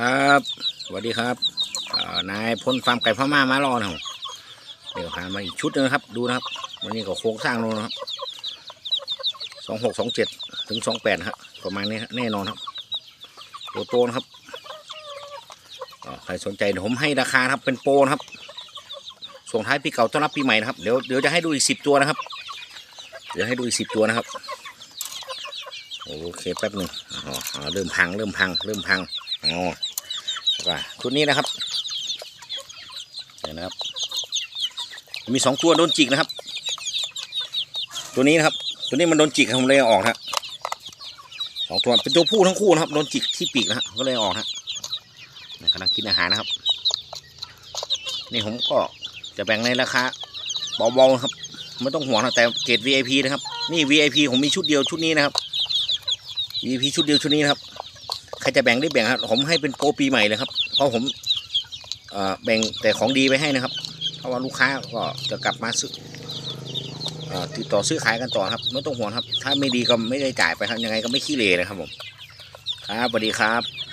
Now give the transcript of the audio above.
ครับสวัสดีครับนายพลฟาร์มไก่พม่ามารอนะครับเดี๋ยวหามาอีกชุดนึงนะครับ ดูนะครับวันนี้ก็โครงสร้างลงนะครับสองหกสองเจ็ดถึงสองแปดครับประมาณนี้แน่นอนครับตัวโตนะครับใครสนใจเดี๋ยวผมให้ราคาครับเป็นโปรนครับส่งท้ายปีเก่าต้อนรับปีใหม่นะครับเดี๋ยวเดี๋ยวจะให้ดูอีกสิบตัวนะครับ เดี๋ยวให้ดูอีกสิบตัวนะครับโอเคแป๊บหนึ่งอ๋อเริ่มพังเริ่มพังเริ่มพัง อ๋อว่าชุดนี้นะครับเดี๋ยวนะครับ มีสองตัวโดนจิกนะครับ ตัวนี้นะครับ ตัวนี้มันโดนจิกครับผมเลยออกนะฮะสองตัวเป็นตัวผู้ทั้งคู่นะครับโดนจิกที่ปีกนะฮะก็เลยออกนะฮะกำลังกินอาหารนะครับ นี่ผมก็จะแบ่งในราคาเบาๆนะครับไม่ต้องห่วงนะแต่เกรด VIP นะครับ นี่ VIP ผมมีชุดเดียวชุดนี้นะครับ VIP ชุดเดียวชุดนี้นะครับ ใครจะแบ่งได้แบ่งครับ ผมให้เป็นโปรปีใหม่เลยครับ เพราะผมเอ่อแบ่งแต่ของดีไปให้นะครับ เพราะว่าลูกค้าก็จะกลับมาซื้ออติดต่อซื้อขายกันต่อครับไม่ต้องห่วงครับ ถ้าไม่ดีก็ไม่ได้จ่ายไปครับยังไงก็ไม่ขี้เหร่นะครับผม ครับสวัสดีครับ